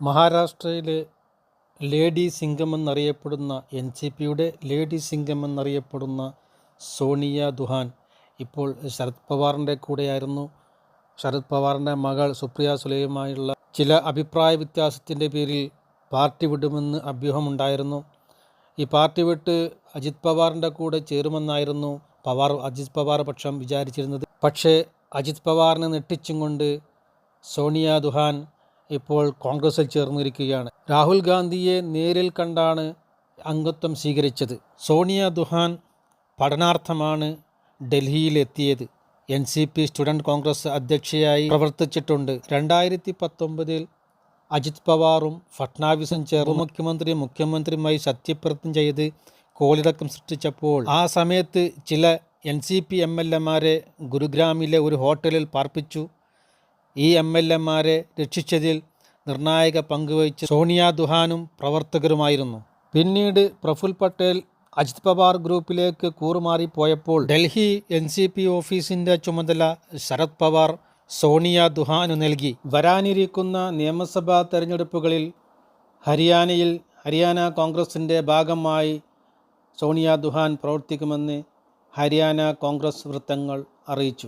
മഹാരാഷ്ട്രയിലെ ലേഡി സിംഗം എന്നറിയപ്പെടുന്ന N C പിയുടെ ലേഡി സിംഗം എന്നറിയപ്പെടുന്ന സോണിയ ദുഹാൻ ഇപ്പോൾ ശരത് പവാറിന്റെ കൂടെയായിരുന്നു. ശരത് പവാറിന്റെ മകൾ സുപ്രിയ സുലെയുമായുള്ള ചില അഭിപ്രായ വ്യത്യാസത്തിന്റെ പേരിൽ പാർട്ടി വിടുമെന്ന് അഭ്യൂഹമുണ്ടായിരുന്നു. ഈ പാർട്ടി വിട്ട് അജിത് പവാറിന്റെ കൂടെ ചേരുമെന്നായിരുന്നു പവാർ അജിത് പവാർ പക്ഷം വിചാരിച്ചിരുന്നത്. പക്ഷേ അജിത് പവാറിനെ നെട്ടിച്ചും കൊണ്ട് സോണിയ ദുഹാൻ ഇപ്പോൾ കോൺഗ്രസിൽ ചേർന്നിരിക്കുകയാണ്. രാഹുൽ ഗാന്ധിയെ നേരിൽ കണ്ടാണ് അംഗത്വം സ്വീകരിച്ചത്. സോണിയ ദുഹാൻ പഠനാർത്ഥമാണ് ഡൽഹിയിലെത്തിയത്. N C P student Congress അധ്യക്ഷയായി പ്രവർത്തിച്ചിട്ടുണ്ട്. രണ്ടായിരത്തി പത്തൊമ്പതിൽ അജിത് പവാറും ഫട്നാവിസും ചേർന്ന് മുഖ്യമന്ത്രി മുഖ്യമന്ത്രിയുമായി സത്യപ്രതിജ്ഞ ചെയ്ത് കോളിടക്കം സൃഷ്ടിച്ചപ്പോൾ ആ സമയത്ത് ചില N C P M L എമാരെ ഗുരുഗ്രാമിലെ ഒരു ഹോട്ടലിൽ പാർപ്പിച്ചു. ഈ എം എൽ എമാരെ രക്ഷിച്ചതിൽ നിർണായക പങ്കുവഹിച്ച സോണിയ ദുഹാനും പ്രവർത്തകരുമായിരുന്നു. പിന്നീട് പ്രഫുൽ പട്ടേൽ അജിത് പവാർ ഗ്രൂപ്പിലേക്ക് കൂറുമാറിപ്പോയപ്പോൾ ഡൽഹി എൻ സി പി ഓഫീസിന്റെ ചുമതല ശരത് പവാർ സോണിയ ദുഹാനു നൽകി. വരാനിരിക്കുന്ന നിയമസഭാ തെരഞ്ഞെടുപ്പുകളിൽ ഹരിയാനയിൽ ഹരിയാന കോൺഗ്രസിന്റെ ഭാഗമായി സോണിയ ദുഹാൻ പ്രവർത്തിക്കുമെന്ന് ഹരിയാന കോൺഗ്രസ് വൃത്തങ്ങൾ അറിയിച്ചു.